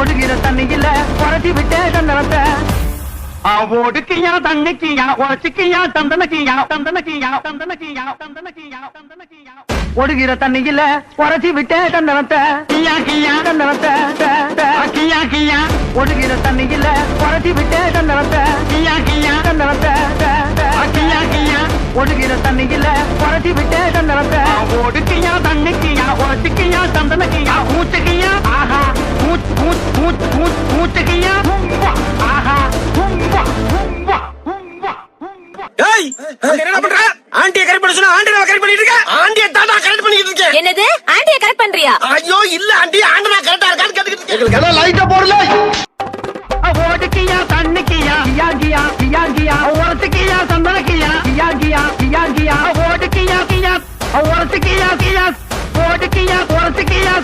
ஒடுகிற தண்ணியில குறைச்சி விட்டே தந்தனத்தை. ஒடுக்கியா தண்ணிக்கியா உரச்சிக்கியா தந்தனக்கியா தந்தனக்கியா தந்தனக்கியா தந்தனக்கியா தந்தனக்கியா. ஒடுகிற தண்ணியில குறைச்சி விட்டே தந்தனத்தை. கியா கியா தந்தனத்தை. கியா கியா. ஒடுகிற தண்ணியில குறைச்சி விட்டே தந்தனத்தை. கியா கியா தந்தனத்தை. கியா கியா. ஒடுகிற தண்ணியில குறைச்சி விட்டே தந்தனத்தை. ஒடுக்கியா தண்ணிக்கியா மூச்சுக்கியா? ஆஹா. ஏய் அங்க என்ன பண்ற? ஆண்டிய கரெக்ட் பண்ண சொன்னா ஆண்டிய கரெக்ட் பண்ணிட்டு இருக்க ஆண்டிய தாத்தா கரெக்ட் பண்ணிட்டு இருக்கேன். என்னது? ஆண்டிய கரெக்ட் பண்றியா? ஐயோ இல்ல ஆண்டி ஆண்டனா கரெக்டா இருக்கான்னு கேட்டுக்கிட்டு எங்களுக்கு எல்லாம் லைட்ட போடல. ஓடுக்கியா தண்ணிக்கியா கியாங்கியா கியாங்கியா உரத்துக்கியா சந்தனக்கியா? கியாங்கியா கியாங்கியா ஓடுக்கியா கியா உரத்துக்கியா கியா ஓடுக்கியா